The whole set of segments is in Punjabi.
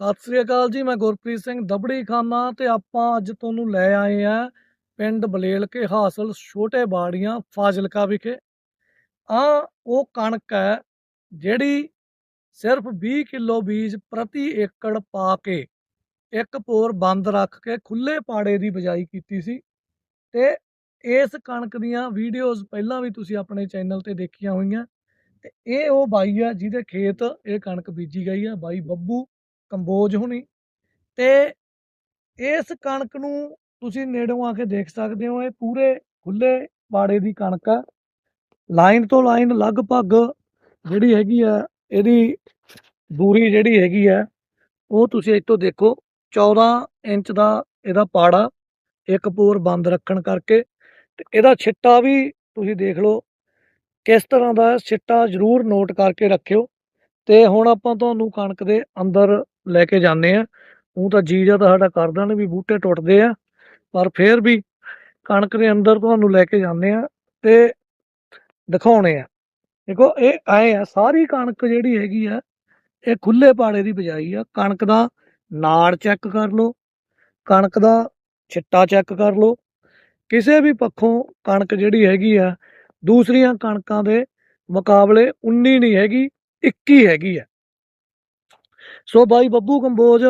ਸਤਿ ਸ੍ਰੀ ਅਕਾਲ ਜੀ, ਮੈਂ ਗੁਰਪ੍ਰੀਤ ਸਿੰਘ ਦਬੜੀ ਖਾਨਾ ਤੇ ਆਪਾਂ ਅੱਜ ਤੁਹਾਨੂੰ ਲੈ ਆਏ ਆ ਪਿੰਡ ਬਲੇਲ ਕੇ ਹਾਸਲ ਛੋਟੇ ਬਾੜੀਆਂ ਫਾਜ਼ਿਲਕਾ ਵਿਖੇ। ਆ ਉਹ ਕਣਕ ਹੈ ਜਿਹੜੀ ਸਿਰਫ 20 ਕਿਲੋ ਬੀਜ ਪ੍ਰਤੀ ਏਕੜ ਪਾ ਕੇ ਇੱਕ ਪੋਰ ਬੰਦ ਰੱਖ ਕੇ ਖੁੱਲੇ ਪਾੜੇ ਦੀ ਬਜਾਈ ਕੀਤੀ ਸੀ ਤੇ ਇਸ ਕਣਕ ਦੀਆਂ ਵੀਡੀਓਜ਼ ਪਹਿਲਾਂ ਵੀ ਤੁਸੀਂ ਆਪਣੇ ਚੈਨਲ ਤੇ ਦੇਖੀਆਂ ਹੋਈਆਂ ਤੇ ਇਹ ਉਹ ਬਾਈ ਆ ਜਿਹਦੇ ਖੇਤ ਇਹ ਕਣਕ ਬੀਜੀ ਗਈ ਆ, ਬਾਈ ਬੱਬੂ ਕੰਬੋਜ ਹੋਣੀ। ਤੇ ਇਸ ਕਣਕ ਨੂੰ ਤੁਸੀਂ ਨੇੜੋਂ ਆ ਕੇ ਦੇਖ ਸਕਦੇ ਹੋ ਇਹ ਪੂਰੇ ਖੁੱਲੇ ਬਾੜੇ ਦੀ ਕਣਕ ਆ। ਲਾਈਨ ਤੋਂ ਲਾਈਨ ਲਗਭਗ ਜਿਹੜੀ ਹੈਗੀ ਆ ਇਹਦੀ ਦੂਰੀ ਜਿਹੜੀ ਹੈਗੀ ਆ ਉਹ ਤੁਸੀਂ ਇੱਥੋਂ ਦੇਖੋ 14 ਇੰਚ ਦਾ ਇਹਦਾ ਪਾੜਾ ਇੱਕ ਪੂਰ ਬੰਦ ਰੱਖਣ ਕਰਕੇ। ਤੇ ਇਹਦਾ ਛਿੱਟਾ ਵੀ ਤੁਸੀਂ ਦੇਖ ਲਓ ਕਿਸ ਤਰ੍ਹਾਂ ਦਾ ਹੈ, ਛਿੱਟਾ ਜ਼ਰੂਰ ਨੋਟ ਕਰਕੇ ਰੱਖਿਓ। ਤੇ ਹੁਣ ਆਪਾਂ ਤੁਹਾਨੂੰ ਕਣਕ ਦੇ ਅੰਦਰ ਲੈ ਕੇ ਜਾਂਦੇ ਆ। ਉਹ ਤਾਂ ਜੀ ਜੀਜਾ ਤਾਂ ਸਾਡਾ ਕਰਦਾ ਨੇ ਵੀ ਬੂਟੇ ਟੁੱਟਦੇ ਆ। ਪਰ ਫੇਰ ਵੀ ਕਣਕ ਦੇ ਅੰਦਰ ਤੁਹਾਨੂੰ ਲੈ ਕੇ ਜਾਂਦੇ ਆ ਤੇ ਦਿਖਾਉਣੇ ਆ। ਦੇਖੋ, ਇਹ ਆਏ ਆ, ਸਾਰੀ ਕਣਕ ਜਿਹੜੀ ਹੈਗੀ ਆ, ਇਹ ਖੁੱਲੇ ਪਾੜੇ ਦੀ ਬਜਾਈ ਆ। ਕਣਕ ਦਾ ਨਾੜ ਚੈੱਕ ਕਰ ਲਓ, ਕਣਕ ਦਾ ਛਿੱਟਾ ਚੈੱਕ ਕਰ ਲਓ। ਕਿਸੇ ਵੀ ਪੱਖੋਂ ਕਣਕ ਜਿਹੜੀ ਹੈਗੀ ਆ, ਦੂਸਰੀਆਂ ਕਣਕਾਂ ਦੇ ਮੁਕਾਬਲੇ 19 ਨਹੀਂ ਹੈਗੀ 21 ਹੈਗੀ ਆ। ਸੋ ਬਾਈ ਬੱਬੂ ਕੰਬੋਜ,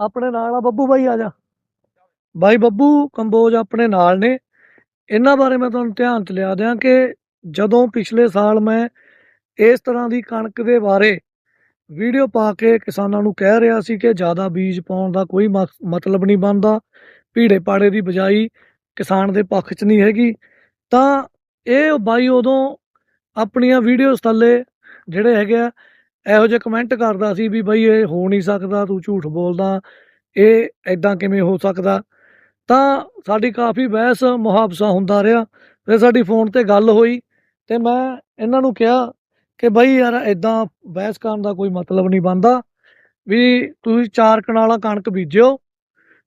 ਆਪਣੇ ਨਾਲ ਆ ਬੱਬੂ ਬਾਈ, ਆ ਜਾ। ਬਾਈ ਬੱਬੂ ਕੰਬੋਜ ਆਪਣੇ ਨਾਲ ਨੇ। ਇਹਨਾਂ ਬਾਰੇ ਮੈਂ ਤੁਹਾਨੂੰ ਧਿਆਨ ਚ ਲਿਆ ਦਿਆਂ ਕਿ ਜਦੋਂ ਪਿਛਲੇ ਸਾਲ ਮੈਂ ਇਸ ਤਰ੍ਹਾਂ ਦੀ ਕਣਕ ਦੇ ਬਾਰੇ ਵੀਡੀਓ ਪਾ ਕੇ ਕਿਸਾਨਾਂ ਨੂੰ ਕਹਿ ਰਿਹਾ ਸੀ ਕਿ ਜ਼ਿਆਦਾ ਬੀਜ ਪਾਉਣ ਦਾ ਕੋਈ ਮਕ- ਮਤਲਬ ਨਹੀਂ ਬਣਦਾ, ਭੀੜੇ ਪਾੜੇ ਦੀ ਬਜਾਈ ਕਿਸਾਨ ਦੇ ਪੱਖ 'ਚ ਨਹੀਂ ਹੈਗੀ, ਤਾਂ ਇਹ ਬਾਈ ਉਦੋਂ ਆਪਣੀਆਂ ਵੀਡੀਓਜ਼ ਥੱਲੇ ਜਿਹੜੇ ਹੈਗੇ ਆ ਇਹੋ ਜਿਹੇ ਕਮੈਂਟ ਕਰਦਾ ਸੀ ਵੀ ਬਈ ਇਹ ਹੋ ਨਹੀਂ ਸਕਦਾ, ਤੂੰ ਝੂਠ ਬੋਲਦਾ, ਇਹ ਐਦਾਂ ਕਿਵੇਂ ਹੋ ਸਕਦਾ? ਤਾਂ ਸਾਡੀ ਕਾਫੀ ਬਹਿਸ, ਮੁਹਾਵਸਾ ਹੁੰਦਾ ਰਿਹਾ, ਫਿਰ ਸਾਡੀ ਫੋਨ ਤੇ ਗੱਲ ਹੋਈ ਤੇ ਮੈਂ ਇਹਨਾਂ ਨੂੰ ਕਿਹਾ ਕਿ ਬਈ ਯਾਰ ਐਦਾਂ ਬਹਿਸ ਕਰਨ ਦਾ ਕੋਈ ਮਤਲਬ ਨਹੀਂ ਬਣਦਾ ਵੀ ਤੁਸੀਂ ਚਾਰ ਕਨਾਲਾਂ ਕਣਕ ਬੀਜਿਓ,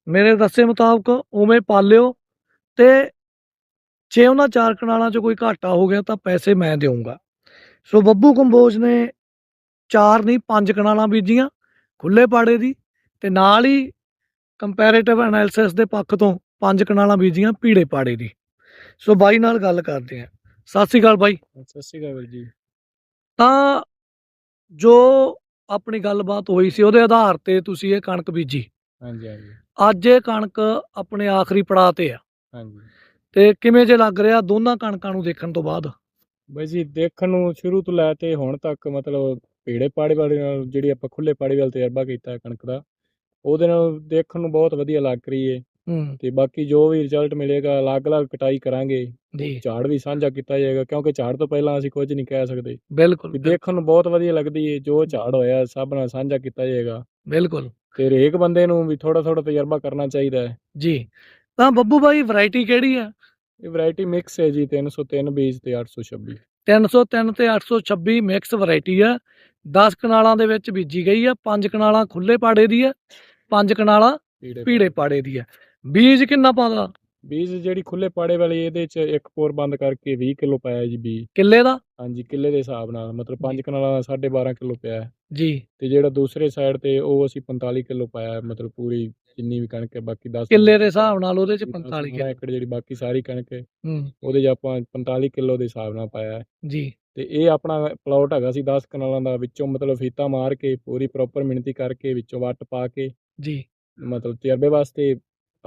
ਮੇਰੇ ਦੱਸੇ ਮੁਤਾਬਕ ਉਵੇਂ ਪਾਲਿਓ ਤੇ ਜੇ ਉਹਨਾਂ ਚਾਰ ਕਨਾਲਾਂ 'ਚ ਕੋਈ ਘਾਟਾ ਹੋ ਗਿਆ ਤਾਂ ਪੈਸੇ ਮੈਂ ਦੇਵਾਂਗਾ ਸੋ ਬੱਬੂ ਕੰਬੋਜ ਨੇ ਚਾਰ ਨਹੀਂ ਪੰਜ ਕਨਾਲਾਂ ਬੀਜੀਆਂ ਖੁੱਲੇ ਪਾੜੇ ਦੀ ਤੇ ਨਾਲ ਹੀ ਕੰਪੈਰੀਟਿਵ ਐਨਾਲਿਸਿਸ ਦੇ ਪੱਖ ਤੋਂ ਪੰਜ ਕਨਾਲਾਂ ਬੀਜੀਆਂ ਪੀੜੇ ਪਾੜੇ ਦੀ। ਸੋ ਬਾਈ ਨਾਲ ਗੱਲ ਕਰਦੇ ਆ ਸਤਿ ਸ਼੍ਰੀ ਅਕਾਲ ਬਾਈ। ਸਤਿ ਸ਼੍ਰੀ ਅਕਾਲ ਜੀ। ਤਾਂ ਜੋ ਆਪਣੀ ਗੱਲਬਾਤ ਹੋਈ ਸੀ ਉਹਦੇ ਆਧਾਰ ਤੇ ਤੁਸੀਂ ਇਹ ਕਣਕ ਬੀਜੀ। ਹਾਂਜੀ ਹਾਂਜੀ। ਅੱਜ ਇਹ ਕਣਕ ਆਪਣੇ ਆਖਰੀ ਪੜਾਅ ਤੇ ਆ। ਹਾਂਜੀ। ਤੇ ਕਿਵੇਂ ਜੇ ਲੱਗ ਰਿਹਾ ਦੋਨਾਂ ਕਣਕਾਂ ਨੂੰ ਦੇਖਣ ਤੋਂ ਬਾਅਦ? ਬਾਈ ਜੀ ਦੇਖਣ ਨੂੰ ਸ਼ੁਰੂ ਤੋਂ ਲੈ ਤੇ ਹੁਣ ਤੱਕ ਮਤਲਬ ਪੀੜੇ ਪਾੜੇ ਵਾਲੇ ਨਾਲ ਜਿਹੜੀ ਆਪਾਂ ਖੁੱਲੇ ਪਾੜੇ ਵਾਲ ਤਜਰਬਾ ਕੀਤਾ ਕਣਕ ਦਾ ਉਹਦੇ ਨਾਲ ਦੇਖਣ ਨੂੰ ਬਹੁਤ ਵਧੀਆ ਲੱਗ ਰਹੀ ਏ। ਹੂੰ। ਤੇ ਬਾਕੀ ਜੋ ਵੀ ਰਿਜ਼ਲਟ ਮਿਲੇਗਾ ਅਲੱਗ-ਅਲੱਗ ਕਟਾਈ ਕਰਾਂਗੇ। ਜੀ। ਝਾੜ ਵੀ ਸਾਂਝਾ ਕੀਤਾ ਜਾਏਗਾ ਕਿਉਂਕਿ ਝਾੜ ਤੋਂ ਪਹਿਲਾਂ ਅਸੀਂ ਕੁਝ ਨਹੀਂ ਕਹਿ ਸਕਦੇ। ਬਿਲਕੁਲ ਵੀ ਦੇਖਣ ਨੂੰ ਬਹੁਤ ਵਧੀਆ ਲੱਗਦੀ ਏ ਜੋ ਝਾੜ ਹੋਇਆ ਸਭ ਨਾਲ ਸਾਂਝਾ ਕੀਤਾ ਜਾਏਗਾ। ਬਿਲਕੁਲ। ਤੇ ਹਰੇਕ ਬੰਦੇ ਨੂੰ ਵੀ ਥੋੜਾ ਥੋੜਾ ਤਜਰਬਾ ਕਰਨਾ ਚਾਹੀਦਾ ਹੈ। ਜੀ। ਤਾਂ ਬੱਬੂ ਬਾਈ ਵੈਰਾਈਟੀ ਕਿਹੜੀ ਆ? ਇਹ ਵੈਰਾਈਟੀ ਮਿਕਸ ਹੈ ਜੀ 303 ਬੀਜ ਤੇ 826 303 ਤੇ 826 ਮਿਕਸ ਵੈਰਾਈਟੀ ਆ। 10 ਕਨਾਲਾਂ ਦੇ ਵਿੱਚ ਬੀਜੀ ਗਈ ਆ 5 ਕਨਾਲਾਂ ਖੁੱਲੇ ਪਾੜੇ ਦੀ ਆ 5 ਕਨਾਲਾਂ ਪੀੜੇ। ਪੀੜੇ ਦੀ ਆ। ਬੀਜ ਕਿੰਨਾ ਪਾਉਂਦਾ ਬੀਜ ਜਿਹੜੀ ਖੁੱਲੇ ਪਾੜੇ ਵਾਲੀ ਇਹਦੇ ਚ ਇੱਕ ਪੋਰ ਬੰਦ ਕਰਕੇ 20 ਕਿਲੋ ਪਾਇਆ ਜੀ ਬੀਜ। ਕਿੱਲੇ ਦਾ? ਹਾਂਜੀ ਕਿੱਲੇ ਦੇ ਹਿਸਾਬ ਨਾਲ ਮਤਲਬ 5 ਕਨਾਲਾਂ ਦਾ 12.5 ਕਿਲੋ ਪਿਆ। ਜੀ। ਤੇ ਜਿਹੜਾ ਦੂਸਰੇ ਸਾਈਡ ਤੇ ਉਹ ਅਸੀਂ 45 ਕਿਲੋ ਪਾਇਆ ਮਤਲਬ ਪੂਰੀ ਜਿੰਨੀ ਵੀ ਕਣਕ ਹੈ ਬਾਕੀ 10 ਕਿੱਲੇ ਦੇ ਹਿਸਾਬ ਨਾਲ ਉਹਦੇ ਚ 45 ਕਿਲੋ। ਏਕੜ ਜਿਹੜੀ ਬਾਕੀ ਸਾਰੀ ਕਣਕ ਹੈ ਹੂੰ। ਉਹਦੇ 'ਚ ਆਪਾਂ 45 ਕਿਲੋ ਦੇ ਹਿਸਾਬ ਨਾਲ ਪਾਇਆ। ਜੀ। ਤੇ ਇਹ ਆਪਣਾ ਪਲਾਟ ਹੈਗਾ ਸੀ 10 ਕਨਾਲਾਂ ਦਾ ਵਿੱਚੋਂ ਮਤਲਬ ਫੀਤਾ ਮਾਰ ਕੇ ਪੂਰੀ ਪ੍ਰੋਪਰ ਮਿਹਨਤੀ ਕਰਕੇ ਵਿੱਚੋਂ ਵੱਟ ਪਾ ਕੇ ਜੀ। ਮਤਲਬ ਤਜਰਬੇ ਵਾਸਤੇ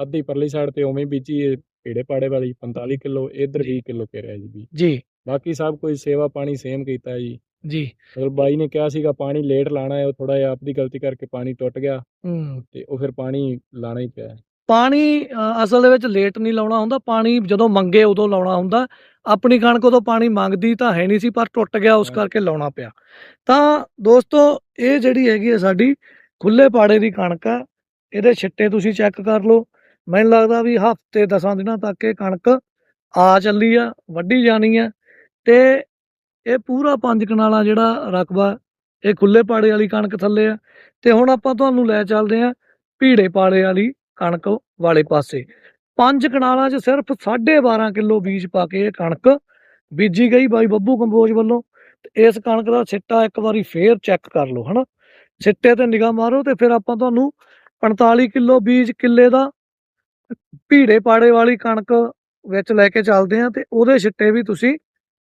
ਅੱਧੀ ਪਰਲੀ ਸਾਈਡ ਤੇ ਉਵੇਂ ਹੀ ਬੀਜੀ ਹੈ ਪੇੜੇ ਪਾੜੇ ਵਾਲੀ 45 ਕਿਲੋ ਇਧਰ 20 ਕਿਲੋ ਘੇਰਿਆ ਜੀ ਬੀਜ। ਜੀ। ਬਾਕੀ ਸਭ ਕੋਈ ਸੇਵਾ ਪਾਣੀ ਸੇਮ ਕੀਤਾ ਜੀ। ਜੀ। ਮਤਲਬ ਬਾਈ ਨੇ ਕਿਹਾ ਸੀਗਾ ਪਾਣੀ ਲੇਟ ਲਾਣਾ ਹੈ ਉਹ ਥੋੜਾ ਜਿਹਾ ਆਪਦੀ ਗਲਤੀ ਕਰਕੇ ਪਾਣੀ ਟੁੱਟ ਗਿਆ ਹੂੰ। ਤੇ ਉਹ ਫਿਰ ਪਾਣੀ ਲਾਣਾ ਹੀ ਪਿਆ। ਪਾਣੀ ਅਸਲ ਦੇ ਵਿੱਚ ਲੇਟ ਨਹੀਂ ਲਾਉਣਾ ਹੁੰਦਾ ਪਾਣੀ ਜਦੋਂ ਮੰਗੇ ਉਦੋਂ ਲਾਉਣਾ ਹੁੰਦਾ। ਆਪਣੀ ਕਣਕ ਉਦੋਂ ਪਾਣੀ ਮੰਗਦੀ ਤਾਂ ਹੈ ਨਹੀਂ ਸੀ ਪਰ ਟੁੱਟ ਗਿਆ ਉਸ। ਕਰਕੇ ਲਾਉਣਾ ਪਿਆ। ਤਾਂ ਦੋਸਤੋ ਇਹ ਜਿਹੜੀ ਹੈਗੀ ਹੈ ਸਾਡੀ ਖੁੱਲੇ ਪਾੜੇ ਦੀ ਕਣਕ ਹੈ ਇਹਦੇ ਛਿੱਟੇ ਤੁਸੀਂ ਚੈੱਕ ਕਰ ਲਓ। ਮੈਨੂੰ ਲੱਗਦਾ ਵੀ ਹਫ਼ਤੇ 10 ਦਿਨਾਂ ਤੱਕ ਇਹ ਕਣਕ ਆ ਚੱਲੀ ਆ ਵੱਢੀ ਜਾਣੀ ਆ ਤੇ ਇਹ ਪੂਰਾ ਪੰਜ ਕਨਾਲਾ ਜਿਹੜਾ ਰਕਬਾ ਇਹ ਖੁੱਲੇ ਪਾੜੇ ਵਾਲੀ ਕਣਕ ਥੱਲੇ ਆ। ਤੇ ਹੁਣ ਆਪਾਂ ਤੁਹਾਨੂੰ ਲੈ ਚੱਲਦੇ ਆ ਭੀੜੇ ਪਾੜੇ ਵਾਲੀ ਕਣਕ ਵਾਲੇ ਪਾਸੇ। ਪੰਜ ਕਨਾਲਾਂ 'ਚ ਸਿਰਫ 12.5 ਕਿਲੋ ਬੀਜ ਪਾ ਕੇ ਇਹ ਕਣਕ ਬੀਜੀ ਗਈ ਬਾਈ ਬੱਬੂ ਕੰਬੋਜ ਵੱਲੋਂ। ਤੇ ਇਸ ਕਣਕ ਦਾ ਸਿੱਟਾ ਇੱਕ ਵਾਰੀ ਫੇਰ ਚੈੱਕ ਕਰ ਲਓ, ਹਨਾ? ਸਿੱਟੇ ਤੇ ਨਿਗਾਹ ਮਾਰੋ ਤੇ ਫਿਰ ਆਪਾਂ ਤੁਹਾਨੂੰ 45 ਕਿਲੋ ਬੀਜ ਕਿੱਲੇ ਦਾ ਭੀੜੇ ਪਾੜੇ ਵਾਲੀ ਕਣਕ ਵਿੱਚ ਲੈ ਕੇ ਚੱਲਦੇ ਆ ਤੇ ਉਹਦੇ ਸਿੱਟੇ ਵੀ ਤੁਸੀਂ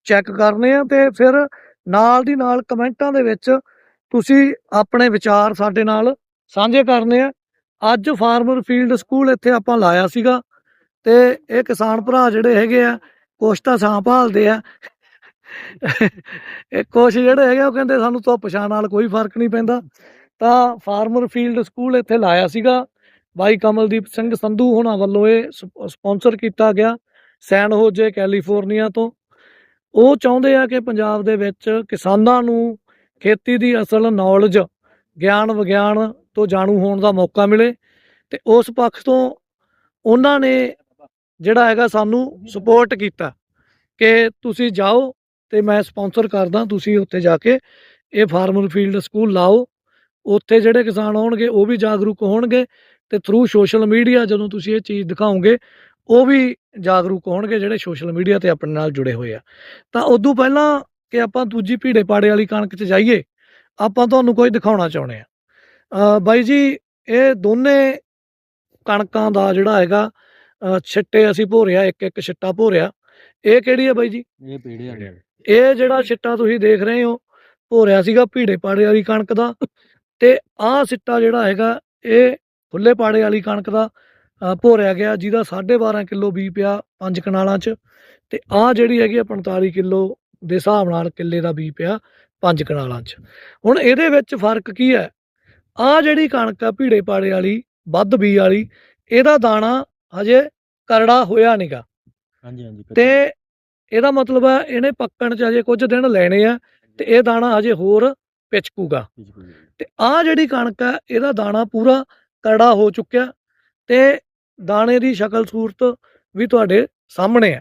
ਚੈੱਕ ਕਰਨੇ ਆ ਤੇ ਫਿਰ ਨਾਲ ਦੀ ਨਾਲ ਕਮੈਂਟਾਂ ਦੇ ਵਿੱਚ ਤੁਸੀਂ ਆਪਣੇ ਵਿਚਾਰ ਸਾਡੇ ਨਾਲ ਸਾਂਝੇ ਕਰਨੇ ਆ। ਅੱਜ ਫਾਰਮਰ ਫੀਲਡ ਸਕੂਲ ਇੱਥੇ ਆਪਾਂ ਲਾਇਆ ਸੀਗਾ। ਤੇ ਇਹ ਕਿਸਾਨ ਭਰਾ ਜਿਹੜੇ ਹੈਗੇ ਆ ਕੁਛ ਤਾਂ ਸਾਂ ਭਾਲਦੇ ਆ। ਇਹ ਕੁਛ ਜਿਹੜੇ ਹੈਗੇ ਆ, ਉਹ ਕਹਿੰਦੇ ਸਾਨੂੰ ਧੁੱਪ ਛਾਂ ਨਾਲ ਕੋਈ ਫ਼ਰਕ ਨਹੀਂ ਪੈਂਦਾ। ਤਾਂ ਫਾਰਮਰ ਫੀਲਡ ਸਕੂਲ ਇੱਥੇ ਲਾਇਆ ਸੀਗਾ। ਬਾਈ ਕਮਲਦੀਪ ਸਿੰਘ ਸੰਧੂ ਹੋਣਾ ਵੱਲੋਂ ਇਹ ਸਪਾਂਸਰ ਕੀਤਾ ਗਿਆ ਸੈਨ ਹੋਜੇ ਕੈਲੀਫੋਰਨੀਆ ਤੋਂ। ਉਹ ਚਾਹੁੰਦੇ ਆ ਕਿ ਪੰਜਾਬ ਦੇ ਵਿੱਚ ਕਿਸਾਨਾਂ ਨੂੰ ਖੇਤੀ ਦੀ ਅਸਲ ਨੌਲੇਜ ਗਿਆਨ ਵਿਗਿਆਨ ਤੋਂ ਜਾਣੂ ਹੋਣ ਦਾ ਮੌਕਾ ਮਿਲੇ। ਤੇ ਉਸ ਪੱਖ ਤੋਂ ਉਹਨਾਂ ਨੇ ਜਿਹੜਾ ਹੈਗਾ ਸਾਨੂੰ ਸਪੋਰਟ ਕੀਤਾ ਕਿ ਤੁਸੀਂ ਜਾਓ ਤੇ ਮੈਂ ਸਪਾਂਸਰ ਕਰਦਾ ਤੁਸੀਂ ਉੱਥੇ ਜਾ ਕੇ ਇਹ ਫਾਰਮਰ ਫੀਲਡ ਸਕੂਲ ਲਾਓ। ਉੱਥੇ ਜਿਹੜੇ ਕਿਸਾਨ ਹੋਣਗੇ ਉਹ ਵੀ ਜਾਗਰੂਕ ਹੋਣਗੇ ਤੇ ਥਰੂ ਸੋਸ਼ਲ ਮੀਡੀਆ ਜਦੋਂ ਤੁਸੀਂ ਇਹ ਚੀਜ਼ ਦਿਖਾਓਗੇ, ਉਹ ਵੀ ਜਾਗਰੂਕ ਹੋਣਗੇ ਜਿਹੜੇ ਸੋਸ਼ਲ ਮੀਡੀਆ ਤੇ ਆਪਣੇ ਨਾਲ ਜੁੜੇ ਹੋਏ ਆ। ਤਾਂ ਉਦੋਂ ਪਹਿਲਾਂ ਕਿ ਆਪਾਂ ਦੂਜੀ ਭੀੜੇ ਪਾੜੇ ਵਾਲੀ ਕਣਕ 'ਚ ਜਾਈਏ, ਆਪਾਂ ਤੁਹਾਨੂੰ ਕੋਈ ਦਿਖਾਉਣਾ ਚਾਹੁੰਦੇ ਆ। ਬਾਈ ਜੀ, ਇਹ ਦੋਨੇ ਕਣਕਾਂ ਦਾ ਜਿਹੜਾ ਹੈਗਾ ਛਿੱਟੇ ਅਸੀਂ ਭੋਰਿਆ ਇੱਕ ਇੱਕ ਛਿੱਟਾ ਭੋਰਿਆ। ਇਹ ਕਿਹੜੀ ਹੈ ਬਾਈ ਜੀ? ਇਹ ਪੀੜੇ ਵਾਲੇ। ਇਹ ਜਿਹੜਾ ਛਿੱਟਾ ਤੁਸੀਂ ਦੇਖ ਰਹੇ ਹੋ ਭੋਰਿਆ ਸੀਗਾ ਭੀੜੇ ਪਾੜੇ ਵਾਲੀ ਕਣਕ ਦਾ। ਤੇ ਆਹ ਸਿੱਟਾ ਜਿਹੜਾ ਹੈਗਾ ਇਹ ਖੁੱਲੇ ਪਾੜੇ ਵਾਲੀ ਕਣਕ ਦਾ ਭੋਰਿਆ ਗਿਆ ਜਿਹਦਾ 12.5 ਕਿਲੋ ਬੀ ਪਿਆ ਪੰਜ ਕਨਾਲਾਂ 'ਚ। ਤੇ ਆਹ ਜਿਹੜੀ ਹੈਗੀ ਆ 45 ਕਿਲੋ ਦੇ ਹਿਸਾਬ ਨਾਲ ਕਿੱਲੇ ਦਾ ਬੀ ਪਿਆ ਪੰਜ ਕਨਾਲਾਂ 'ਚ। ਹੁਣ ਇਹਦੇ ਵਿੱਚ ਫ਼ਰਕ ਕੀ ਹੈ? ਆਹ ਜਿਹੜੀ ਕਣਕ ਆ ਭੀੜੇ ਪਾੜੇ ਵਾਲੀ ਵੱਧ ਬੀ ਵਾਲੀ ਇਹਦਾ ਦਾਣਾ ਹਜੇ ਕਰੜਾ ਹੋਇਆ ਨਹੀਂਗਾ ਹਾਂਜੀ ਹਾਂਜੀ ਤੇ ਇਹਦਾ ਮਤਲਬ ਹੈ ਇਹਨੇ ਪੱਕਣ 'ਚ ਅਜੇ ਕੁਝ ਦਿਨ ਲੈਣੇ ਆ ਤੇ ਇਹ ਦਾਣਾ ਹਜੇ ਹੋਰ ਪਿਚਕੂਗਾ। ਤੇ ਆਹ ਜਿਹੜੀ ਕਣਕ ਹੈ ਇਹਦਾ ਦਾਣਾ ਪੂਰਾ ਕਰੜਾ ਹੋ ਚੁੱਕਿਆ ਤੇ ਦਾਣੇ ਦੀ ਸ਼ਕਲ ਸੂਰਤ ਵੀ ਤੁਹਾਡੇ ਸਾਹਮਣੇ ਹੈ।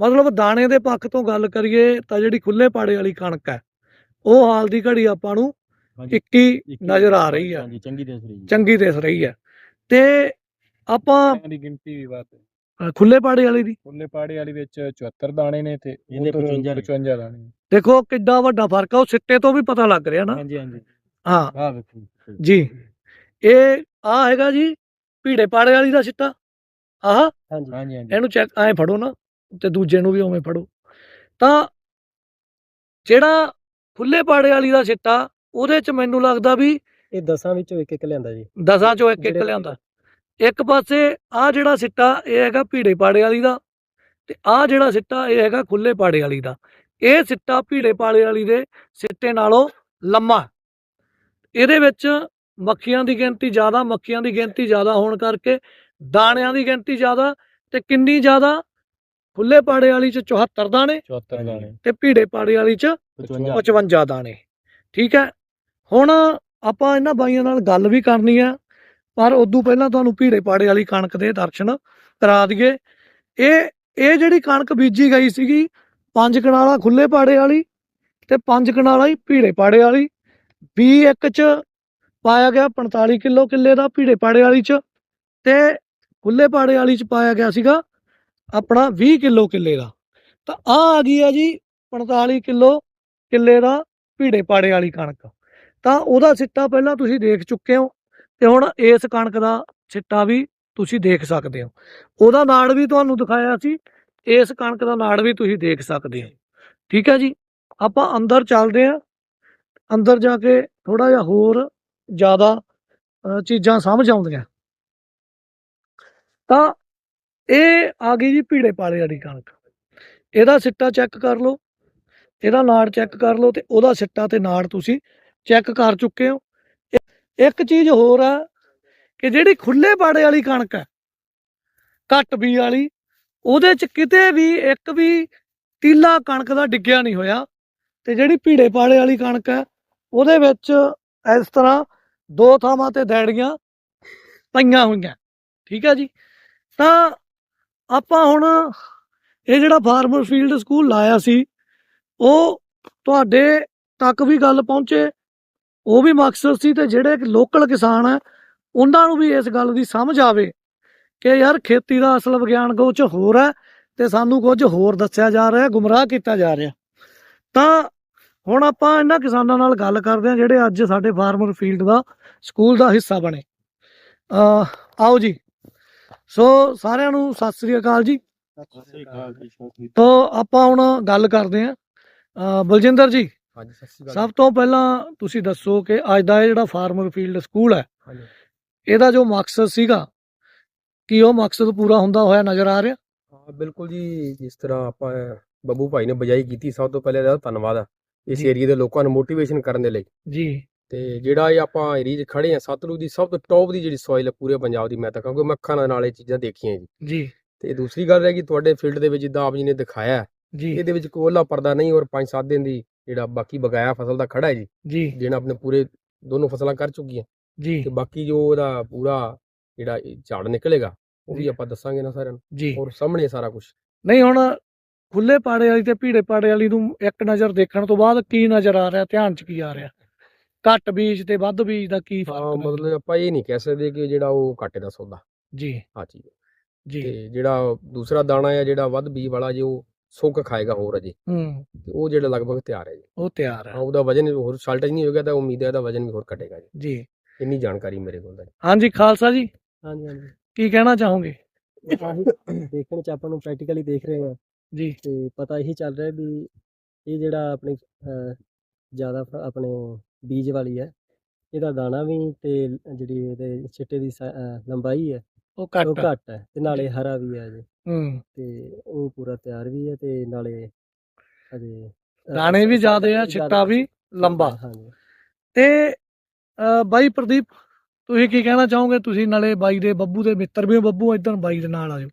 ਮਤਲਬ ਦਾਣੇ ਦੇ ਪੱਖ ਤੋਂ ਗੱਲ ਕਰੀਏ ਤਾਂ ਜਿਹੜੀ ਖੁੱਲੇ ਪਾੜੇ ਵਾਲੀ ਕਣਕ ਹੈ ਉਹ ਹਾਲ ਦੀ ਘੜੀ ਆਪਾਂ ਨੂੰ ਇੱਕੀ ਨਜ਼ਰ ਆ ਰਹੀ ਹੈ। ਹਾਂਜੀ ਚੰਗੀ ਦਿਸ ਰਹੀ ਹੈ। ਚੰਗੀ ਦਿਸ ਰਹੀ ਹੈ। ਤੇ ਆਪਾਂ ਦੀ ਗਿਣਤੀ ਵੀ ਬਾਤ ਅ, ਖੁੱਲੇ ਪਾੜੇ ਵਾਲੀ ਦੀ। ਖੁੱਲੇ ਪਾੜੇ ਵਾਲੀ ਵਿੱਚ 74 ਦਾਣੇ ਨੇ ਤੇ ਇਹਦੇ ਉੱਧਰ 55 ਨੇ। 55 ਦਾਣੇ ਨੇ। ਦੇਖੋ ਕਿੱਡਾ ਵੱਡਾ ਫ਼ਰਕ ਆ ਉਹ ਸਿੱਟੇ ਤੋਂ ਵੀ ਪਤਾ ਲੱਗ ਰਿਹਾ ਨਾ। ਹਾਂਜੀ ਹਾਂਜੀ। ਹਾਂ। ਆਹ ਵੇਖੋ ਜੀ। ਇਹ ਆ ਹੈਗਾ ਜੀ ਭੀੜੇ ਪਾੜੇ ਵਾਲੀ ਦਾ ਸਿੱਟਾ। ਆਹ। ਹਾਂਜੀ। ਹਾਂਜੀ ਹਾਂਜੀ। ਇਹਨੂੰ ਚੈੱਕ ਐਂ ਫੜੋ ਨਾ ਤੇ ਦੂਜੇ ਨੂੰ ਵੀ ਉਵੇਂ ਫੜੋ। ਤਾਂ ਜਿਹੜਾ ਖੁੱਲੇ ਪਾੜੇ ਵਾਲੀ ਦਾ ਸਿੱਟਾ ਉਹਦੇ ਚ ਮੈਨੂੰ ਲੱਗਦਾ ਵੀ ਇਹ ਦਸਾਂ ਵਿੱਚੋਂ ਇੱਕ ਇੱਕ ਲਿਆਂਦਾ ਜੀ। ਦਸਾਂ ਚੋਂ ਇੱਕ ਇੱਕ ਜਿਹੜੇ- ਲਿਆਂਦਾ। ਇੱਕ ਪਾਸੇ ਆ ਜਿਹੜਾ ਸਿੱਟਾ ਇਹ ਹੈਗਾ ਭੀੜੇ ਪਾੜੇ ਵਾਲੀ ਦਾ ਤੇ ਆ ਜਿਹੜਾ ਸਿੱਟਾ ਇਹ ਹੈਗਾ ਖੁੱਲੇ ਪਾੜੇ ਵਾਲੀ ਦਾ। ਇਹ ਸਿੱਟਾ ਭੀੜੇ ਪਾੜੇ ਵਾਲੀ ਦੇ ਸਿੱਟੇ ਨਾਲੋਂ ਲੰਮਾ ਇਹਦੇ ਵਿੱਚ ਮੱਖੀਆਂ ਦੀ ਗਿਣਤੀ ਜ਼ਿਆਦਾ ਮੱਖੀਆਂ ਦੀ ਗਿਣਤੀ ਜ਼ਿਆਦਾ ਹੋਣ ਕਰਕੇ ਦਾਣਿਆਂ ਦੀ ਗਿਣਤੀ ਜ਼ਿਆਦਾ ਤੇ ਕਿੰਨੀ ਜ਼ਿਆਦਾ? ਖੁੱਲੇ ਪਾੜੇ ਵਾਲੀ ਚ 74 ਦਾਣੇ 74 ਦਾਣੇ। ਤੇ ਭੀੜੇ ਪਾੜੇ ਵਾਲੀ ਚ 55 55 ਦਾਣੇ। ਠੀਕ ਹੈ। ਹੁਣ ਆਪਾਂ ਇਹਨਾਂ ਬਾਈਆਂ ਨਾਲ ਗੱਲ ਵੀ ਕਰਨੀ ਆ ਪਰ ਉਦੋਂ ਪਹਿਲਾਂ ਤੁਹਾਨੂੰ ਭੀੜੇ ਪਾੜੇ ਵਾਲੀ ਕਣਕ ਦੇ ਦਰਸ਼ਨ ਕਰਾ ਦਈਏ। ਇਹ ਇਹ ਜਿਹੜੀ ਕਣਕ ਬੀਜੀ ਗਈ ਸੀਗੀ, ਪੰਜ ਕਨਾਲਾ ਖੁੱਲੇ ਪਾੜੇ ਵਾਲੀ ਤੇ ਪੰਜ ਕਨਾਲਾ ਹੀ ਭੀੜੇ ਪਾੜੇ ਵਾਲੀ। ਬੀ ਇੱਕ ਚ ਪਾਇਆ ਗਿਆ 45 ਕਿਲੋ ਕਿੱਲੇ ਦਾ ਭੀੜੇ ਪਾੜੇ ਵਾਲੀ ਚ ਤੇ ਖੁੱਲੇ ਪਾੜੇ ਵਾਲੀ ਚ ਪਾਇਆ ਗਿਆ ਸੀਗਾ ਆਪਣਾ 20 ਕਿਲੋ ਕਿੱਲੇ ਦਾ। ਤਾਂ ਆ ਆ ਗਈ ਆ ਜੀ 45 ਕਿਲੋ ਕਿੱਲੇ ਦਾ ਭੀੜੇ ਪਾੜੇ ਵਾਲੀ ਕਣਕ। ਤਾਂ ਉਹਦਾ ਸਿੱਟਾ ਪਹਿਲਾਂ ਤੁਸੀਂ ਦੇਖ ਚੁੱਕੇ ਹੋ। ਤੇ ਹੁਣ ਇਸ ਕਣਕ ਦਾ ਸਿੱਟਾ ਵੀ ਤੁਸੀਂ ਦੇਖ ਸਕਦੇ ਹੋ। ਉਹਦਾ ਨਾੜ ਵੀ ਤੁਹਾਨੂੰ ਦਿਖਾਇਆ ਸੀ, ਇਸ ਕਣਕ ਦਾ ਨਾੜ ਵੀ ਤੁਸੀਂ ਦੇਖ ਸਕਦੇ ਹੋ। ਠੀਕ ਹੈ ਜੀ? ਆਪਾਂ ਅੰਦਰ ਚੱਲਦੇ ਹਾਂ। ਅੰਦਰ ਜਾ ਕੇ ਥੋੜਾ ਜਿਹਾ ਹੋਰ ਜ਼ਿਆਦਾ ਚੀਜ਼ਾਂ ਸਮਝ ਆਉਂਦੀਆਂ। ਤਾਂ ਇਹ ਆ ਗਈ ਜੀ ਭੀੜੇ ਪਾਲੇ ਵਾਲੀ ਕਣਕ। ਇਹਦਾ ਸਿੱਟਾ ਚੈੱਕ ਕਰ ਲਓ। ਇਹਦਾ ਨਾੜ ਚੈੱਕ ਕਰ ਲਓ ਤੇ ਉਹਦਾ ਸਿੱਟਾ ਤੇ ਨਾੜ ਤੁਸੀਂ ਚੈੱਕ ਕਰ ਚੁੱਕੇ ਹੋ। ਇੱਕ ਚੀਜ਼ ਹੋਰ ਆ ਕਿ ਜਿਹੜੀ ਖੁੱਲੇ ਪਾੜੇ ਵਾਲੀ ਕਣਕ ਹੈ, ਘੱਟ ਬੀ ਵਾਲੀ, ਉਹਦੇ ਚ ਕਿਤੇ ਵੀ ਇੱਕ ਵੀ ਤੀਲਾ ਕਣਕ ਦਾ ਡਿੱਗਿਆ ਨਹੀਂ ਹੋਇਆ ਤੇ ਜਿਹੜੀ ਭੀੜੇ ਪਾੜੇ ਵਾਲੀ ਕਣਕ ਹੈ, ਉਹਦੇ ਵਿੱਚ ਇਸ ਤਰ੍ਹਾਂ ਦੋ ਥਾਵਾਂ ਤੇ ਦੈੜੀਆਂ ਪਈਆਂ ਹੋਈਆਂ। ਠੀਕ ਹੈ ਜੀ? ਤਾਂ ਆਪਾਂ ਹੁਣ ਇਹ ਜਿਹੜਾ ਫਾਰਮਰ ਫੀਲਡ ਸਕੂਲ ਲਾਇਆ ਸੀ, ਉਹ ਤੁਹਾਡੇ ਤੱਕ ਵੀ ਗੱਲ ਪਹੁੰਚੇ। ਉਹ ਵੀ ਮਕਸਦ ਸੀ ਤੇ ਜਿਹੜੇ ਲੋਕਲ ਕਿਸਾਨ ਆ ਉਹਨਾਂ ਨੂੰ ਵੀ ਇਸ ਗੱਲ ਦੀ ਸਮਝ ਆਵੇ ਕਿ ਯਾਰ ਖੇਤੀ ਦਾ ਅਸਲ ਵਿਗਿਆਨ ਕੁਝ ਹੋਰ ਹੈ ਤੇ ਸਾਨੂੰ ਕੁਝ ਹੋਰ ਦੱਸਿਆ ਜਾ ਰਿਹਾ ਗੁੰਮਰਾਹ ਕੀਤਾ ਜਾ ਰਿਹਾ। ਤਾਂ ਹੁਣ ਆਪਾਂ ਇਹਨਾਂ ਕਿਸਾਨਾਂ ਨਾਲ ਗੱਲ ਕਰਦੇ ਹਾਂ ਜਿਹੜੇ ਅੱਜ ਸਾਡੇ ਫਾਰਮਰ ਫੀਲਡ ਦਾ ਸਕੂਲ ਦਾ ਹਿੱਸਾ ਬਣੇ। ਆਓ ਜੀ। ਸੋ ਸਾਰਿਆਂ ਨੂੰ ਸਤਿ ਸ੍ਰੀ ਅਕਾਲ ਜੀ। ਤੋ ਆਪਾਂ ਹੁਣ ਗੱਲ ਕਰਦੇ ਹਾਂ। ਬਲਜਿੰਦਰ ਜੀ ਹਾਂਜੀ ਸਤਿ ਸ਼੍ਰੀ ਸਭ ਤੋਂ ਪਹਿਲਾਂ ਤੁਸੀਂ ਦੱਸੋ ਕਿ ਅੱਜ ਦਾ ਇਹ ਜਿਹੜਾ ਫਾਰਮਰ ਫੀਲਡ ਸਕੂਲ ਹੈ ਹਾਂਜੀ। ਇਹਦਾ ਜੋ ਮਕਸਦ ਸੀਗਾ ਕੀ ਉਹ ਮਕਸਦ ਪੂਰਾ ਹੁੰਦਾ ਹੋਇਆ ਨਜ਼ਰ ਆ ਰਿਹਾ? ਹਾਂ ਬਿਲਕੁਲ ਜੀ ਜਿਸ ਤਰ੍ਹਾਂ ਆਪਾਂ ਬੱਬੂ ਭਾਈ ਨੇ ਬਜਾਈ ਕੀਤੀ ਸਭ ਤੋਂ ਪਹਿਲੇ ਦਾ ਧੰਨਵਾਦ ਆ ਇਸ। ਏਰੀਆ ਦੇ ਲੋਕਾਂ ਨੂੰ ਮੋਟੀਵੇਸ਼ਨ ਕਰਨ ਦੇ ਲਈ। ਜੀ। ਤੇ ਜਿਹੜਾ ਇਹ ਆਪਾਂ ਏਰੀਆ 'ਚ ਖੜੇ ਆ ਸਤਲੁਜ ਦੀ ਸਭ ਤੋਂ ਟੌਪ ਦੀ ਜਿਹੜੀ ਸੋਇਲ ਹੈ ਪੂਰੇ ਪੰਜਾਬ ਦੀ ਮੈਂ ਤਾਂ ਕਹਾਂਗਾ ਮੈਂ ਅੱਖਾਂ ਨਾਲ ਇਹ ਚੀਜ਼ਾਂ ਦੇਖੀਆਂ ਜੀ। ਜੀ। ਤੇ ਦੂਸਰੀ ਗੱਲ ਹੈ ਕਿ ਤੁਹਾਡੇ ਫੀਲਡ ਦੇ ਵਿੱਚ ਜਿੱਦਾਂ ਆਪ ਜੀ ਨੇ ਦਿਖਾਇਆ ਜੀ। ਇਹਦੇ ਵਿੱਚ ਕੋਈ ਓਲਾ ਪਰਦਾ ਨਹੀਂ ਔਰ 5-7 ਦਿਨ ਦੀ ਜਿਹੜਾ ਬਾਕੀ ਬਗਾਇਆ ਫਸਲ ਦਾ ਖੜਾ ਹੈ ਜੀ ਜੀ। ਜਿਹਨਾਂ ਆਪਣੇ ਪੂਰੇ ਦੋਨੋਂ ਫਸਲਾਂ ਕਰ ਚੁੱਕੀਆਂ ਜੀ। ਤੇ ਬਾਕੀ ਜੋ ਉਹਦਾ ਪੂਰਾ ਜਿਹੜਾ ਝਾੜ ਨਿਕਲੇਗਾ ਉਹ ਵੀ ਜੀ। ਆਪਾਂ ਦੱਸਾਂਗੇ ਨਾ ਸਾਰਿਆਂ ਨੂੰ। ਜੀ। ਔਰ ਸਾਹਮਣੇ ਸਾਰਾ ਕੁਝ ਨਹੀਂ ਹੁਣ ਖੁੱਲੇ ਪਾੜੇ ਵਾਲੀ ਤੇ ਭੀੜੇ ਪਾੜੇ ਵਾਲੀ ਨੂੰ ਇੱਕ ਨਜ਼ਰ ਦੇਖਣ ਤੋਂ ਬਾਅਦ ਕੀ ਨਜ਼ਰ ਆ ਰਿਹਾ ਧਿਆਨ ਚ ਕੀ ਆ ਰਿਹਾ? ਘੱਟ ਬੀਜ ਤੇ ਵੱਧ ਬੀਜ ਦਾ ਕੀ ਫ਼ਰਕ ਮਤਲਬ ਆਪਾਂ ਇਹ ਨਹੀਂ ਕਹਿ ਸਕਦੇ ਕਿ ਜਿਹੜਾ ਉਹ ਘਾਟੇ ਦਾ ਸੌਦਾ। ਜੀ। ਹਾਂ ਜੀ। ਤੇ ਜਿਹੜਾ ਦੂਸਰਾ ਦਾਣਾ ਹੈ ਜਿਹੜਾ ਵੱਧ ਬੀ ਵਾਲਾ ਜੇ ਉਹ ਸੁੱਕ ਖਾਏਗਾ ਹੋਰ ਅਜੇ। ਹੂੰ। ਤੇ ਉਹ ਜਿਹੜਾ ਲਗਭਗ ਤਿਆਰ ਹੈ ਜੀ। ਉਹ ਤਿਆਰ ਹਾਂ। ਹੈ ਉਹਦਾ ਵਜਨ ਹੋਰ ਸ਼ਾਲਟੇਜ ਨਹੀਂ ਹੋਏਗਾ ਤਾਂ ਉਮੀਦ ਹੈ ਇਹਦਾ ਵਜਨ ਵੀ ਹੋਰ ਘਟੇਗਾ ਜੀ। ਜੀ। ਇੰਨੀ ਜਾਣਕਾਰੀ ਮੇਰੇ ਕੋਲ ਹੈ ਹਾਂਜੀ ਖਾਲਸਾ ਜੀ। ਹਾਂਜੀ ਹਾਂਜੀ। ਕੀ ਕਹਿਣਾ ਚਾਹੋਗੇ? ਦੇਖਣ ਚ ਆਪਾਂ ਨੂੰ ਪ੍ਰੈਕਟੀਕਲੀ ਦੇਖ ਰਹੇ ਹਾਂ। ਜੀ। ਤੇ ਪਤਾ ਇਹੀ ਚੱਲ ਰਿਹਾ ਵੀ ਇਹ ਜਿਹੜਾ ਆਪਣੀ ਜ਼ਿਆਦਾ ਆਪਣੇ ਬੀਜ ਵਾਲੀ ਹੈ ਇਹਦਾ ਦਾਣਾ ਵੀ ਤੇ ਜਿਹੜੀ ਇਹਦੇ ਛਿੱਟੇ ਦੀ ਲੰਬਾਈ ਹੈ ਉਹ ਉਹ ਘੱਟ ਹੈ। ਘੱਟ ਹੈ ਤੇ ਨਾਲੇ ਹਰਾ ਵੀ ਹੈ ਜੀ। ਹੂੰ। ਤੇ ਉਹ ਪੂਰਾ ਤਿਆਰ ਵੀ ਹੈ ਤੇ ਨਾਲੇ ਅਜੇ ਦਾਣੇ ਵੀ ਜ਼ਿਆਦੇ ਆ ਛਿੱਟਾ ਵੀ ਲੰਬਾ। ਹਾਂਜੀ ਤੇ ਅ, ਬਾਈ ਪ੍ਰਦੀਪ ਤੁਸੀਂ ਕੀ ਕਹਿਣਾ ਚਾਹੋਗੇ? ਤੁਸੀਂ ਨਾਲੇ ਬਾਈ ਦੇ ਬੱਬੂ ਦੇ ਮਿੱਤਰ ਵੀ ਹੋ ਬੱਬੂ ਇਧਰ ਬਾਈ ਦੇ ਨਾਲ ਆਜੋ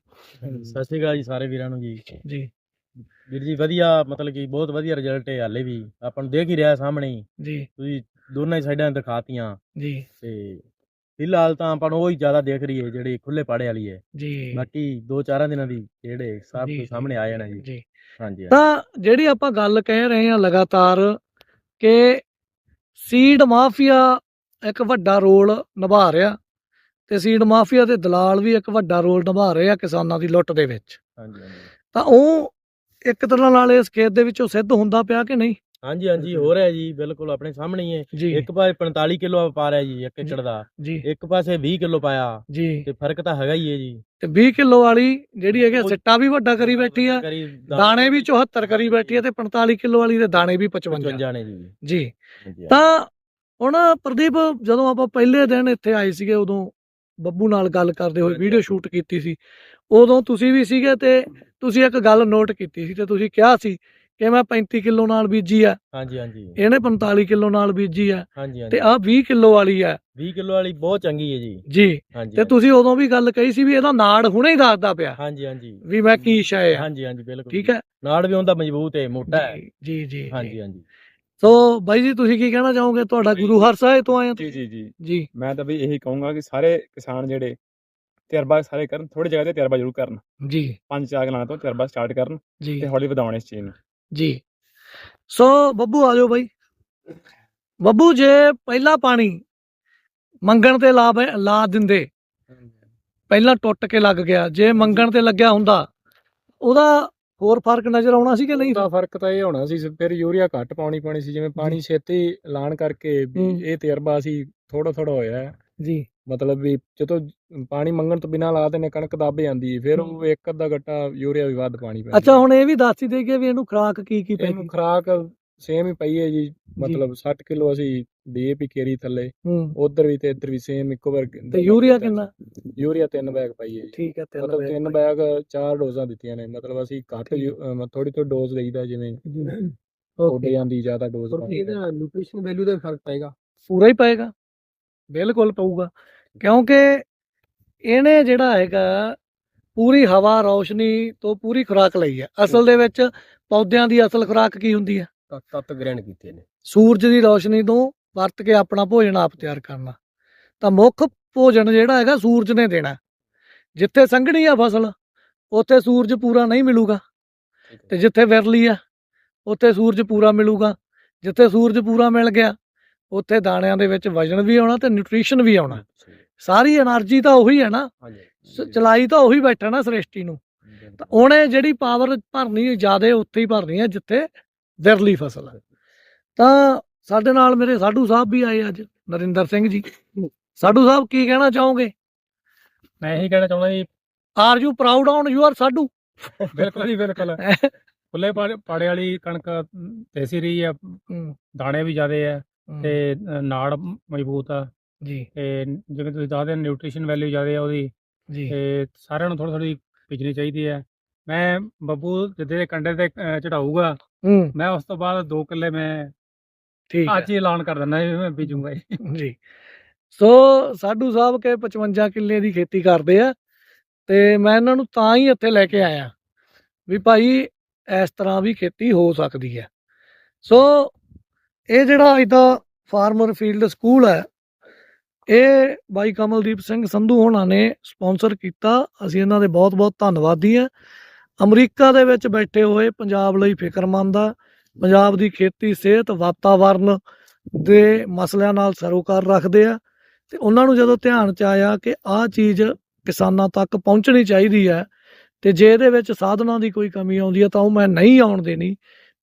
ਸਤਿ ਸ਼੍ਰੀ ਅਕਾਲ ਜੀ ਸਾਰੇ ਵੀਰਾਂ ਨੂੰ ਜੀ। ਜੀ। ਵੀਰ ਜੀ ਵਧੀਆ ਮਤਲਬ ਕਿ ਬਹੁਤ ਵਧੀਆ ਰਿਜ਼ਲਟ ਹੈ ਹਾਲੇ ਵੀ। ਆਪਾਂ ਨੂੰ ਦੇਖ ਹੀ ਰਿਹਾ ਸਾਹਮਣੇ ਹੀ। ਜੀ। ਤੁਸੀਂ ਦੋਨਾਂ ਹੀ ਸਾਈਡਾਂ ਦਿਖਾਤੀਆਂ। ਜੀ। ਤੇ ਫਿਲਹਾਲ ਤਾਂ ਆਪਾਂ ਨੂੰ ਉਹ ਹੀ ਜ਼ਿਆਦਾ ਦੇਖ ਰਹੀ ਹੈ ਜਿਹੜੀ ਖੁੱਲੇ ਪਾੜੇ ਵਾਲੀ ਹੈ। ਜੀ। ਬਾਕੀ ਦੋ ਚਾਰਾਂ ਦਿਨਾਂ ਦੀ ਜਿਹੜੇ ਸਭ ਜੀ, ਕੁਝ ਸਾਹਮਣੇ ਆ ਜਾਣਾ ਜੀ। ਜੀ। ਹਾਂਜੀ ਹਾਂਜੀ। ਤਾਂ ਜਿਹੜੀ ਆਪਾਂ ਗੱਲ ਕਹਿ ਰਹੇ ਹਾਂ ਲਗਾਤਾਰ ਕਿ ਸੀਡ ਮਾਫੀਆ ਇੱਕ ਵੱਡਾ ਰੋਲ ਨਿਭਾ ਰਿਹਾ ਤੇ ਸੀਡ ਮਾਫੀਆ ਦੇ ਦਲਾਲ ਵੀ ਇੱਕ ਵੱਡਾ ਰੋਲ ਨਿਭਾ ਰਹੇ ਆ ਕਿਸਾਨਾਂ ਦੀ ਲੁੱਟ ਦੇ ਵਿੱਚ। ਹਾਂਜੀ ਹਾਂਜੀ। ਤਾਂ ਉਹ ਇੱਕ ਤਰ੍ਹਾਂ ਨਾਲ ਇਸ ਖੇਤ ਦੇ ਵਿੱਚੋਂ ਸਿੱਧ ਹੁੰਦਾ ਪਿਆ ਕਿ ਨਹੀਂ? ਹਾਂਜੀ ਹਾਂਜੀ ਹੋ ਰਿਹਾ ਜੀ ਬਿਲਕੁਲ ਆਪਣੇ ਸਾਹਮਣੇ ਹੀ ਹੈ। ਇੱਕ ਪਾਸੇ 45 ਕਿਲੋ ਪਾ ਰਿਹਾ ਜੀ ਇੱਕ ਏਕੜ ਦਾ। ਇੱਕ ਪਾਸੇ 20 ਕਿਲੋ ਪਾਇਆ। ਤੇ ਫ਼ਰਕ ਤਾਂ ਹੈਗਾ ਹੀ ਹੈ ਜੀ। ਤੇ 20 ਕਿਲੋ ਵਾਲੀ ਜਿਹੜੀ ਹੈਗੀ ਸਿੱਟਾ ਵੀ ਵੱਡਾ ਕਰੀ ਬੈਠੀ ਆ। ਦਾਣੇ ਵੀ 74 ਕਰੀ ਬੈਠੀ ਆ ਤੇ 45 ਕਿਲੋ ਵਾਲੀ ਦੇ ਦਾਣੇ ਵੀ 55 55 ਨੇ ਜੀ। ਜੀ। ਤਾਂ ਹੁਣ ਪ੍ਰਦੀਪ ਜਦੋਂ ਆਪਾਂ ਪਹਿਲੇ ਦਿਨ ਇੱਥੇ ਆਏ ਸੀਗੇ ਉਦੋਂ ਬੱਬੂ ਨਾਲ ਗੱਲ ਕਰਦੇ ਹੋਏ ਵੀਡੀਓ ਸ਼ੂਟ ਕੀਤੀ ਸੀ। ਉਦੋਂ ਤੁਸੀਂ ਵੀ ਸੀਗੇ ਤੇ ਤੁਸੀਂ ਇੱਕ ਗੱਲ ਨੋਟ ਕੀਤੀ ਸੀ ਤੇ ਤੁਸੀਂ ਕਿਹਾ ਸੀ ਕਿ ਮੈਂ 35 ਕਿਲੋ ਨਾਲ ਬੀਜੀ ਆ। ਹਾਂਜੀ ਹਾਂਜੀ। ਇਹਨੇ 45 ਕਿਲੋ ਨਾਲ ਬੀਜੀ ਆ। ਹਾਂਜੀ ਤੇ ਆਹ 20 ਕਿਲੋ ਵਾਲੀ ਆ। 20 ਕਿਲੋ ਵਾਲੀ ਬਹੁਤ ਚੰਗੀ ਹੈ ਜੀ। ਜੀ। ਹਾਂਜੀ ਤੇ ਤੁਸੀਂ ਉਦੋਂ ਵੀ ਗੱਲ ਕਹੀ ਸੀ ਵੀ ਇਹਦਾ ਨਾੜ ਹੁਣੇ ਹੀ ਦੱਸਦਾ ਪਿਆ। ਹਾਂਜੀ ਹਾਂਜੀ। ਵੀ ਮੈਂ ਕੀ ਸ਼ੈ ਆ ਹਾਂਜੀ ਹਾਂਜੀ ਬਿਲਕੁਲ। ਠੀਕ ਹੈ? ਨਾੜ ਵੀ ਹੁੰਦਾ ਮਜ਼ਬੂਤ ਹੈ ਮੋਟਾ ਹੈ। ਜੀ ਜੀ ਹਾਂਜੀ ਹਾਂਜੀ। ਸੋ ਬਾਈ ਜੀ ਤੁਸੀਂ ਕੀ ਕਹਿਣਾ ਚਾਹੋਗੇ? ਤੁਹਾਡਾ ਗੁਰੂ ਹਰਸਾਏ ਤੋਂ ਆਏ ਜੀ ਜੀ ਜੀ। ਜੀ। ਮੈਂ ਤਾਂ ਵੀ ਇਹੀ ਕਹੂੰਗਾ ਕਿ ਸਾਰੇ ਕਿਸਾਨ ਜਿਹੜੇ ਤਜਰਬਾ ਸਾਰੇ ਕਰਨ ਥੋੜੀ ਜਗ੍ਹਾ ਤੇ ਤਜਰਬਾ ਜ਼ਰੂਰ ਕਰਨ। ਜੀ। ਪੰਜ ਚਾਰ ਕਨਾਲਾਂ ਤੋਂ ਤਜਰਬਾ ਸਟਾਰਟ ਕਰਨ ਤੇ ਹੌਲੀ ਵਧਾਉਣ ਇਸ ਚੀਜ਼ ਨੂੰ। ਜੀ ਸੋ ਬੱਬੂ ਆ ਜਾਓ ਬਾਈ ਬੱਬੂ ਜੇ ਪਹਿਲਾ ਪਾਣੀ ਮੰਗਣ ਤੇ ਲਾ ਲਾ ਦਿੰਦੇ ਪਹਿਲਾਂ ਟੁੱਟ ਕੇ ਲੱਗ ਗਿਆ ਜੇ ਮੰਗਣ ਤੇ ਲੱਗਿਆ ਹੁੰਦਾ ਉਹਦਾ ਹੋਰ ਫ਼ਰਕ ਨਜ਼ਰ ਆਉਣਾ ਸੀ ਕਿ ਨਹੀਂ ਦਾ ਫ਼ਰਕ ਤਾਂ ਇਹ ਹੋਣਾ ਸੀ ਫਿਰ ਯੂਰੀਆ ਘੱਟ ਪਾਉਣੀ ਪੈਣੀ ਸੀ ਜਿਵੇਂ ਪਾਣੀ ਛੇਤੀ ਲਾਣ ਕਰਕੇ। ਇਹ ਤਜਰਬਾ ਸੀ ਥੋੜਾ ਥੋੜਾ ਹੋਇਆ। ਜੀ ਮਤਲਬ ਵੀ ਜਦੋਂ ਪਾਣੀ ਮੰਗਣ ਤੋਂ ਬਿਨਾਂ ਲਾ ਦਿੰਦੇ ਕਣਕ ਦੱਬ ਜਾਂਦੀ ਹੈ, ਫਿਰ ਉਹ ਇੱਕ ਅੱਧਾ ਗੱਟਾ ਯੂਰੀਆ ਵੀ ਵੱਧ ਪਾਣੀ ਪੈਂਦਾ। ਅੱਛਾ ਹੁਣ ਇਹ ਵੀ ਦੱਸ ਹੀ ਦੇਈਏ ਵੀ ਇਹਨੂੰ ਖੁਰਾਕ ਕੀ ਕੀ ਇਹਨੂੰ ਪੈਗੀ ਖਰਾਕ ਸੇਮ ਹੀ ਪਈ ਹੈ ਜੀ ਮਤਲਬ 60 ਕਿਲੋ ਅਸੀਂ ਡੀਏਪੀ ਕੇਰੀ ਥੱਲੇ ਉਧਰ ਵੀ ਤੇ ਇੱਧਰ ਵੀ ਸੇਮ ਇੱਕੋ ਵਾਰ ਤੇ ਯੂਰੀਆ ਕਿੰਨਾ? ਯੂਰੀਆ ਤਿੰਨ ਬੈਗ ਪਾਈ ਹੈ ਠੀਕ ਹੈ ਤਿੰਨ ਮਤਲਬ ਤਿੰਨ ਬੈਗ ਚਾਰ ਡੋਜ਼ਾਂ ਦਿੱਤੀਆਂ ਨੇ ਮਤਲਬ ਅਸੀਂ ਘੱਟ ਥੋੜੀ ਥੋੜੀ ਡੋਜ਼ ਲਈਦਾ ਜਿਵੇਂ ਓਕੇ। ਜਾਂਦੀ ਜ਼ਿਆਦਾ ਡੋਜ਼ ਇਹਦਾ ਨਿਊਟ੍ਰੀਸ਼ਨ ਵੈਲਿਊ ਦਾ ਫ਼ਰਕ ਪਏਗਾ। ਪੂਰਾ ਹੀ ਪਏਗਾ। ਬਿਲਕੁਲ ਪਊਗਾ। ਕਿਉਂਕਿ ਇਹਨੇ ਜਿਹੜਾ ਹੈਗਾ ਪੂਰੀ ਹਵਾ ਰੌਸ਼ਨੀ ਤੋਂ ਪੂਰੀ ਖੁਰਾਕ ਲਈ ਹੈ। ਅਸਲ ਦੇ ਵਿੱਚ ਪੌਦਿਆਂ ਦੀ ਅਸਲ ਖੁਰਾਕ ਕੀ ਹੁੰਦੀ ਹੈ? ਤੱਤ ਗ੍ਰਹਿਣ ਕੀਤੇ ਨੇ। ਸੂਰਜ ਦੀ ਰੌਸ਼ਨੀ ਤੋਂ ਵਰਤ ਕੇ ਆਪਣਾ ਭੋਜਨ ਆਪ ਤਿਆਰ ਕਰਨਾ। ਤਾਂ ਮੁੱਖ ਭੋਜਨ ਜਿਹੜਾ ਹੈਗਾ ਸੂਰਜ ਨੇ ਦੇਣਾ। ਜਿੱਥੇ ਸੰਘਣੀ ਆ ਫਸਲ ਉੱਥੇ ਸੂਰਜ ਪੂਰਾ ਨਹੀਂ ਮਿਲੂਗਾ। ਤੇ ਜਿੱਥੇ ਵਿਰਲੀ ਆ ਉੱਥੇ ਸੂਰਜ ਪੂਰਾ ਮਿਲੂਗਾ। ਜਿੱਥੇ ਸੂਰਜ ਪੂਰਾ ਮਿਲ ਗਿਆ ਉੱਥੇ ਦਾਣਿਆਂ ਦੇ ਵਿੱਚ ਵਜਨ ਵੀ ਆਉਣਾ ਤੇ ਨਿਊਟ੍ਰੀਸ਼ਨ ਵੀ ਆਉਣਾ। ਸਾਰੀ એનર્ਜੀ ਤਾਂ ਉਹੀ ਹੈ ਨਾ। ਚਲਾਈ ਤਾਂ ਉਹੀ ਬੈਠਾ ਨਾ ਸ੍ਰਿਸ਼ਟੀ ਨੂੰ। ਤਾਂ ਉਹਨੇ ਜਿਹੜੀ ਪਾਵਰ ਭਰਨੀ ਜ਼ਿਆਦਾ ਉੱਥੇ ਹੀ ਭਰਨੀ ਹੈ ਜਿੱਥੇ ਵਿਰਲੀ ਫਸਲ ਹੈ। ਤਾਂ ਸਾਡੇ ਨਾਲ ਮੇਰੇ ਸਾਡੂ ਸਾਹਿਬ ਵੀ ਆਏ ਅੱਜ ਨਰਿੰਦਰ ਸਿੰਘ ਜੀ। ਸਾਡੂ ਸਾਹਿਬ ਕੀ ਕਹਿਣਾ ਚਾਹੋਗੇ? ਮੈਂ ਇਹੀ ਕਹਿਣਾ ਚਾਹੁੰਦਾ ਜੀ। Are you proud on your ਸਾਡੂ ਬਿਲਕੁਲ ਜੀ ਬਿਲਕੁਲ। ਖੁੱਲੇ ਪਾੜੇ ਵਾਲੀ ਕਣਕ ਤੈਸੀ ਰਹੀ ਆ ਦਾਣੇ ਵੀ ਜ਼ਿਆਦੇ ਆ ਤੇ ਅ, ਨਾੜ ਮਜ਼ਬੂਤ ਆ। ਜੀ। ਤੇ ਜਿਵੇਂ ਤੁਸੀਂ ਦੱਸਦੇ ਨਿਊਟ੍ਰੀਸ਼ਨ ਵੈਲਿਊ ਜ਼ਿਆਦੇ ਆ ਉਹਦੀ ਜੀ। ਤੇ ਸਾਰਿਆਂ ਨੂੰ ਥੋੜੀ ਥੋੜੀ ਬੀਜਣੀ ਚਾਹੀਦੀ ਹੈ। ਮੈਂ ਬੱਬੂ ਜਿੱਦੇ ਦੇ ਕੰਡੇ ਤੇ ਅ, ਚੜਾਊਗਾ ਹੂੰ। ਮੈਂ ਉਸ ਤੋਂ ਬਾਅਦ 2 ਕਿੱਲੇ ਮੈਂ ਠੀਕ ਹੈ ਅੱਜ ਹੀ। ਐਲਾਨ ਕਰ ਦਿੰਦਾ ਵੀ ਮੈਂ ਬੀਜੂੰਗਾ ਜੀ। ਜੀ। ਸੋ ਸਾਧੂ ਸਾਹਿਬ ਕੇ 55 ਕਿੱਲੇ ਦੀ ਖੇਤੀ ਕਰਦੇ ਆ ਤੇ ਮੈਂ ਇਹਨਾਂ ਨੂੰ ਤਾਂ ਹੀ ਇੱਥੇ ਲੈ ਕੇ ਆਇਆ ਵੀ ਭਾਈ ਇਸ ਤਰ੍ਹਾਂ ਵੀ ਖੇਤੀ ਹੋ ਸਕਦੀ ਹੈ। ਸੋ ਇਹ ਜਿਹੜਾ ਅੱਜ ਦਾ ਫਾਰਮਰ ਫੀਲਡ ਸਕੂਲ ਹੈ, ਇਹ ਬਾਈ ਕਮਲਦੀਪ ਸਿੰਘ ਸੰਧੂ ਹੋਣਾ ਨੇ ਸਪਾਂਸਰ ਕੀਤਾ। ਅਸੀਂ ਇਹਨਾਂ ਦੇ ਬਹੁਤ-ਬਹੁਤ ਧੰਨਵਾਦੀ ਹਾਂ। ਅਮਰੀਕਾ ਦੇ ਵਿੱਚ ਬੈਠੇ ਹੋਏ ਪੰਜਾਬ ਲਈ ਫਿਕਰਮੰਦ ਆ। ਪੰਜਾਬ ਦੀ ਖੇਤੀ, ਸਿਹਤ, ਵਾਤਾਵਰਨ ਦੇ ਮਸਲਿਆਂ ਨਾਲ ਸਰੋਕਾਰ ਰੱਖਦੇ ਆ। ਤੇ ਉਹਨਾਂ ਨੂੰ ਜਦੋਂ ਧਿਆਨ ਚ ਆਇਆ ਕਿ ਆਹ ਚੀਜ਼ ਕਿਸਾਨਾਂ ਤੱਕ ਪਹੁੰਚਣੀ ਚਾਹੀਦੀ ਹੈ ਤੇ ਜੇ ਇਹਦੇ ਵਿੱਚ ਸਾਧਨਾਂ ਦੀ ਕੋਈ ਕਮੀ ਆਉਂਦੀ ਹੈ ਤਾਂ ਉਹ ਮੈਂ ਨਹੀਂ ਆਉਣ ਦੇਣੀ।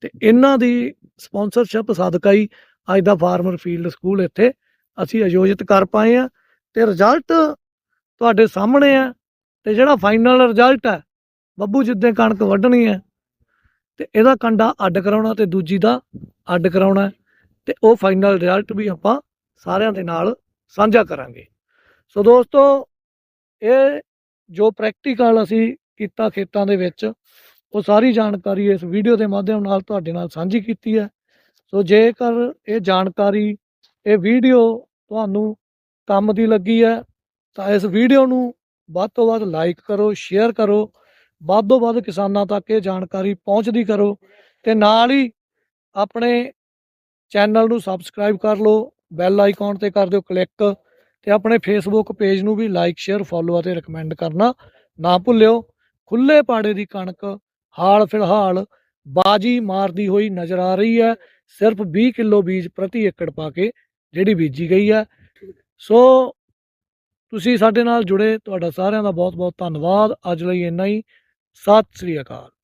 ਤੇ ਇਹਨਾਂ ਦੀ ਸਪਾਂਸਰਸ਼ਿਪ, ਸਦਕਾ ਹੀ ਅੱਜ ਦਾ ਫਾਰਮਰ ਫੀਲਡ ਸਕੂਲ ਇੱਥੇ। ਅਸੀਂ ਆਯੋਜਿਤ ਕਰ ਪਾਏ ਆ ਤੇ ਰਿਜ਼ਲਟ ਤੁਹਾਡੇ ਸਾਹਮਣੇ ਆ ਤੇ ਜਿਹੜਾ ਫਾਈਨਲ ਰਿਜ਼ਲਟ ਹੈ, ਬੱਬੂ ਜਿੱਦਾਂ ਕਣਕ ਵੱਢਣੀ ਹੈ ਤੇ ਇਹਦਾ ਕੰਡਾ ਅੱਡ ਕਰਾਉਣਾ ਤੇ ਦੂਜੀ ਦਾ ਅੱਡ ਕਰਾਉਣਾ ਤੇ ਉਹ ਫਾਈਨਲ ਰਿਜ਼ਲਟ ਵੀ ਆਪਾਂ ਸਾਰਿਆਂ ਦੇ ਨਾਲ ਸਾਂਝਾ ਕਰਾਂਗੇ। ਸੋ ਦੋਸਤੋ, ਇਹ ਜੋ ਪ੍ਰੈਕਟੀਕਲ ਅਸੀਂ ਕੀਤਾ ਖੇਤਾਂ ਦੇ ਵਿੱਚ ਉਹ ਸਾਰੀ ਜਾਣਕਾਰੀ ਇਸ ਵੀਡੀਓ ਦੇ ਮਾਧਿਅਮ ਨਾਲ ਤੁਹਾਡੇ ਨਾਲ ਸਾਂਝੀ ਕੀਤੀ ਹੈ। ਸੋ ਜੇਕਰ ਇਹ ਜਾਣਕਾਰੀ, ਇਹ ਵੀਡੀਓ ਤੁਹਾਨੂੰ ਕੰਮ ਦੀ ਲੱਗੀ ਹੈ, ਤਾਂ ਇਸ ਵੀਡੀਓ ਨੂੰ ਵੱਧ ਤੋਂ ਵੱਧ ਲਾਈਕ ਕਰੋ, ਸ਼ੇਅਰ ਕਰੋ, ਵੱਧ ਤੋਂ ਵੱਧ ਕਿਸਾਨਾਂ ਤੱਕ ਇਹ ਜਾਣਕਾਰੀ ਪਹੁੰਚਦੀ ਕਰੋ ਤੇ ਨਾਲ ਹੀ ਆਪਣੇ ਚੈਨਲ ਨੂੰ ਸਬਸਕ੍ਰਾਈਬ ਕਰ ਲਓ, ਬੈਲ ਆਈਕਨ ਤੇ ਕਰ ਦਿਓ ਕਲਿੱਕ ਤੇ ਆਪਣੇ ਫੇਸਬੁੱਕ ਪੇਜ ਨੂੰ ਵੀ ਲਾਈਕ, ਸ਼ੇਅਰ, ਫੋਲੋ ਅਤੇ ਰეკਮੈਂਡ ਕਰਨਾ ਨਾ ਭੁੱਲਿਓ। ਖੁੱਲੇ ਪਾੜੇ ਦੀ ਕਣਕ ਹਾਲ ਫਿਲਹਾਲ ਬਾਜੀ ਮਾਰਦੀ ਹੋਈ ਨਜ਼ਰ ਆ ਰਹੀ ਹੈ। ਸਿਰਫ 20 ਕਿਲੋ ਬੀਜ ਪ੍ਰਤੀ ਏਕੜ ਪਾ ਕੇ ਜਿਹੜੀ ਬੀਜੀ ਗਈ ਹੈ। ਸੋ ਤੁਸੀਂ ਸਾਡੇ ਨਾਲ ਜੁੜੇ। ਤੁਹਾਡਾ ਸਾਰਿਆਂ ਦਾ ਬਹੁਤ ਬਹੁਤ ਧੰਨਵਾਦ। ਅੱਜ ਲਈ ਇੰਨਾ ਹੀ। ਸਤਿ ਸ੍ਰੀ ਅਕਾਲ।